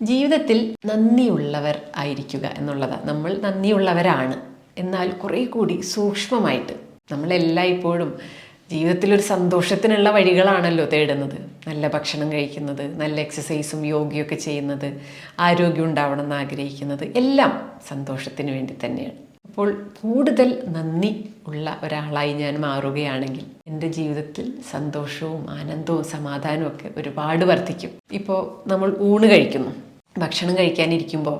ജീവിതത്തിൽ നന്ദിയുള്ളവർ ആയിരിക്കുക എന്നുള്ളതാണ് നമ്മൾ നന്ദിയുള്ളവരാണ്. എന്നാൽ കുറേ കൂടി സൂക്ഷ്മമായിട്ട് നമ്മളെല്ലായ്പ്പോഴും ജീവിതത്തിലൊരു സന്തോഷത്തിനുള്ള വഴികളാണല്ലോ തേടുന്നത്. നല്ല ഭക്ഷണം കഴിക്കുന്നത് നല്ല എക്സസൈസും യോഗയൊക്കെ ചെയ്യുന്നത് ആരോഗ്യം ഉണ്ടാവണം എന്ന് ആഗ്രഹിക്കുന്നത് എല്ലാം സന്തോഷത്തിന് വേണ്ടി തന്നെയാണ്. അപ്പോൾ കൂടുതൽ നന്ദി ഉള്ള ഒരാളായി ഞാൻ മാറുകയാണെങ്കിൽ എന്റെ ജീവിതത്തിൽ സന്തോഷവും ആനന്ദവും സമാധാനവും ഒക്കെ ഒരുപാട് വർദ്ധിക്കും. ഇപ്പോൾ നമ്മൾ ഊണ് കഴിക്കുന്നു. ഭക്ഷണം കഴിക്കാനിരിക്കുമ്പോൾ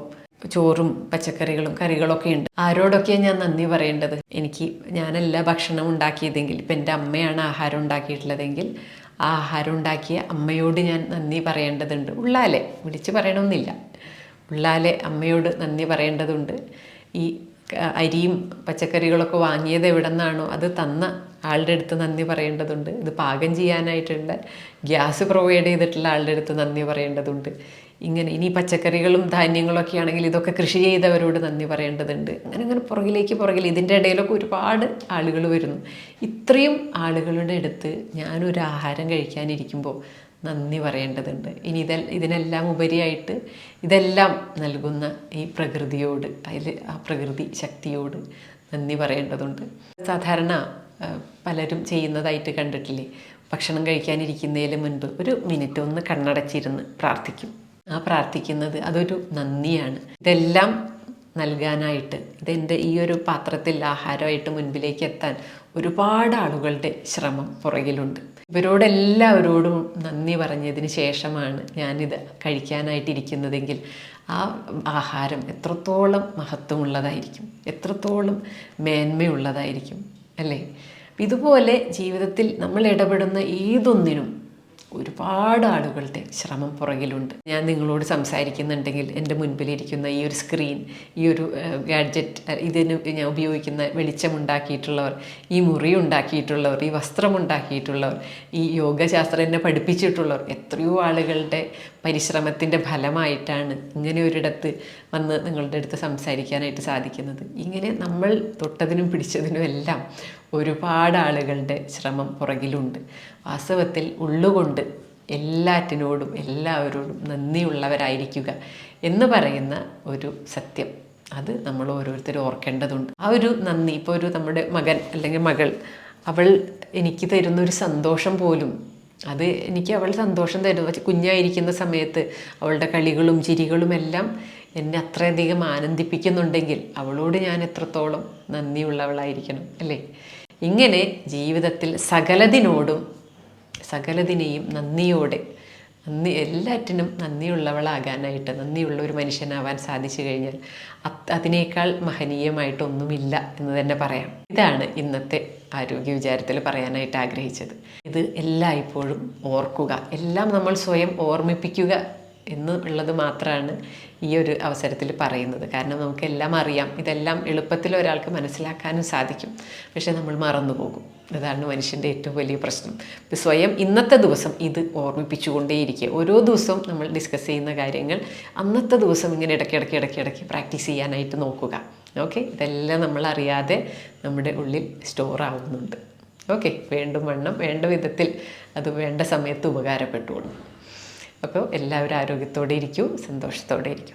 ചോറും പച്ചക്കറികളും കറികളൊക്കെ ഉണ്ട്. ആരോടൊക്കെയാണ് ഞാൻ നന്ദി പറയേണ്ടത്? എനിക്ക് ഞാനല്ല ഭക്ഷണം ഉണ്ടാക്കിയതെങ്കിൽ ഇപ്പം എന്റെ അമ്മയാണ് ആഹാരം ഉണ്ടാക്കിയിട്ടുള്ളതെങ്കിൽ ആ ആഹാരം ഉണ്ടാക്കിയ അമ്മയോട് ഞാൻ നന്ദി പറയേണ്ടതുണ്ട്. ഉള്ളാലെ വിളിച്ച് പറയണമെന്നില്ല ഉള്ളാലെ അമ്മയോട് നന്ദി പറയേണ്ടതുണ്ട്. ഈ അരിയും പച്ചക്കറികളൊക്കെ വാങ്ങിയത് എവിടെ നിന്നാണോ അത് തന്ന ആളുടെ അടുത്ത് നന്ദി പറയേണ്ടതുണ്ട്. ഇത് പാകം ചെയ്യാനായിട്ടുള്ള ഗ്യാസ് പ്രൊവൈഡ് ചെയ്തിട്ടുള്ള ആളുടെ അടുത്ത് നന്ദി പറയേണ്ടതുണ്ട്. ഇങ്ങനെ ഇനി പച്ചക്കറികളും ധാന്യങ്ങളൊക്കെ ആണെങ്കിൽ ഇതൊക്കെ കൃഷി ചെയ്തവരോട് നന്ദി പറയേണ്ടതുണ്ട്. അങ്ങനെ അങ്ങനെ പുറകിലേക്ക് പുറകിൽ ഇതിന്റെ ഇടയിലൊക്കെ ഒരുപാട് ആളുകൾ വരുന്നു. ഇത്രയും ആളുകളുടെ അടുത്ത് ഞാനൊരു ആഹാരം കഴിക്കാനിരിക്കുമ്പോൾ നന്ദി പറയേണ്ടതുണ്ട്. ഇനി ഇതെ ഇതിനെല്ലാം ഉപരിയായിട്ട് ഇതെല്ലാം നൽകുന്ന ഈ പ്രകൃതിയോട് അതിൽ ആ പ്രകൃതി ശക്തിയോട് നന്ദി പറയേണ്ടതുണ്ട്. സാധാരണ പലരും ചെയ്യുന്നതായിട്ട് കണ്ടിട്ടില്ലേ? ഭക്ഷണം കഴിക്കാനിരിക്കുന്നതിന് മുൻപ് ഒരു മിനിറ്റ് ഒന്ന് കണ്ണടച്ചിരുന്ന് പ്രാർത്ഥിക്കും. പ്രാർത്ഥിക്കുന്നത് അതൊരു നന്ദിയാണ്. ഇതെല്ലാം നൽകാനായിട്ട് ഇതെന്റെ ഈ ഒരു പാത്രത്തിൽ ആഹാരമായിട്ട് മുൻപിലേക്ക് എത്താൻ ഒരുപാട് ആളുകളുടെ ശ്രമം പുറകിലുണ്ട്. ഇവരോടെല്ലാവരോടും നന്ദി പറഞ്ഞതിന് ശേഷമാണ് ഞാനിത് കഴിക്കാനായിട്ടിരിക്കുന്നതെങ്കിൽ ആ ആഹാരം എത്രത്തോളം മഹത്വമുള്ളതായിരിക്കും എത്രത്തോളം മേന്മയുള്ളതായിരിക്കും അല്ലേ? ഇതുപോലെ ജീവിതത്തിൽ നമ്മൾ ഇടപെടുന്ന ഏതൊന്നിനും ഒരുപാട് ആളുകളുടെ ശ്രമം പുറകിലുണ്ട്. ഞാൻ നിങ്ങളോട് സംസാരിക്കുന്നുണ്ടെങ്കിൽ എന്റെ മുൻപിലിരിക്കുന്ന ഈ ഒരു സ്ക്രീൻ ഈ ഒരു ഗാഡ്ജറ്റ് ഇതിന് ഞാൻ ഉപയോഗിക്കുന്ന വെളിച്ചം ഉണ്ടാക്കിയിട്ടുള്ളവർ ഈ മുറി ഉണ്ടാക്കിയിട്ടുള്ളവർ ഈ വസ്ത്രം ഉണ്ടാക്കിയിട്ടുള്ളവർ ഈ യോഗശാസ്ത്രം എന്നെ പഠിപ്പിച്ചിട്ടുള്ളവർ എത്രയോ ആളുകളുടെ പരിശ്രമത്തിന്റെ ഫലമായിട്ടാണ് ഇങ്ങനെ ഒരിടത്ത് വന്ന് നിങ്ങളുടെ അടുത്ത് സംസാരിക്കാനായിട്ട് സാധിക്കുന്നത്. ഇങ്ങനെ നമ്മൾ തൊട്ടതിനും പിടിച്ചതിനും എല്ലാം ഒരുപാട് ആളുകളുടെ ശ്രമം പുറകിലുണ്ട്. വാസ്തവത്തിൽ ഉള്ളുകൊണ്ട് എല്ലാറ്റിനോടും എല്ലാവരോടും നന്ദിയുള്ളവരായിരിക്കുക എന്ന് പറയുന്ന ഒരു സത്യം. അത് നമ്മൾ ഓരോരുത്തരും ഓർക്കേണ്ടതുണ്ട്. ആ ഒരു നന്ദി ഇപ്പോൾ ഒരു നമ്മുടെ മകൻ അല്ലെങ്കിൽ മകൾ അവൾ എനിക്ക് തരുന്ന ഒരു സന്തോഷം പോലും അത് എനിക്ക് അവൾ സന്തോഷം തരുന്നു പക്ഷെ കുഞ്ഞായിരിക്കുന്ന സമയത്ത് അവളുടെ കളികളും ചിരികളും എല്ലാം എന്നെ അത്രയധികം ആനന്ദിപ്പിക്കുന്നുണ്ടെങ്കിൽ അവളോട് ഞാൻ എത്രത്തോളം നന്ദിയുള്ളവളായിരിക്കണം അല്ലേ? ഇങ്ങനെ ജീവിതത്തിൽ സകലതിനോടും സകലതിനെയും നന്ദിയോടെ നന്ദി എല്ലാറ്റിനും നന്ദിയുള്ളവളാകാനായിട്ട് നന്ദിയുള്ള ഒരു മനുഷ്യനാവാൻ സാധിച്ചു കഴിഞ്ഞാൽ അതിനേക്കാൾ മഹനീയമായിട്ടൊന്നുമില്ല എന്ന് തന്നെ പറയാം. ഇതാണ് ഇന്നത്തെ ആരോഗ്യ വിചാരത്തിൽ പറയാനായിട്ട് ആഗ്രഹിച്ചത്. ഇത് എല്ലായ്പ്പോഴും ഓർക്കുക. എല്ലാം നമ്മൾ സ്വയം ഓർമ്മിപ്പിക്കുക എന്ന് ഉള്ളത് മാത്രമാണ് ഈ ഒരു അവസരത്തിൽ പറയുന്നത്. കാരണം നമുക്കെല്ലാം അറിയാം. ഇതെല്ലാം എളുപ്പത്തിൽ ഒരാൾക്ക് മനസ്സിലാക്കാനും സാധിക്കും. പക്ഷേ നമ്മൾ മറന്നു പോകും അതാണ് മനുഷ്യന്റെ ഏറ്റവും വലിയ പ്രശ്നം. സ്വയം ഇന്നത്തെ ദിവസം ഇത് ഓർമ്മിപ്പിച്ചുകൊണ്ടേയിരിക്കുക. ഓരോ ദിവസവും നമ്മൾ ഡിസ്കസ് ചെയ്യുന്ന കാര്യങ്ങൾ അന്നത്തെ ദിവസം ഇങ്ങനെ ഇടയ്ക്ക് ഇടയ്ക്ക് ഇടയ്ക്ക് ഇടയ്ക്ക് പ്രാക്ടീസ് ചെയ്യാനായിട്ട് നോക്കുക. ഓക്കെ ഇതെല്ലാം നമ്മൾ അറിയാതെ നമ്മുടെ ഉള്ളിൽ സ്റ്റോർ ആവുന്നുണ്ട്. ഓക്കെ വേണ്ടും വണ്ണം വേണ്ട വിധത്തിൽ അത് വേണ്ട സമയത്ത് ഉപകാരപ്പെട്ടോളും അപ്പോൾ എല്ലാവരും ആരോഗ്യത്തോടെ ഇരിക്കൂ സന്തോഷത്തോടെ ഇരിക്കൂ.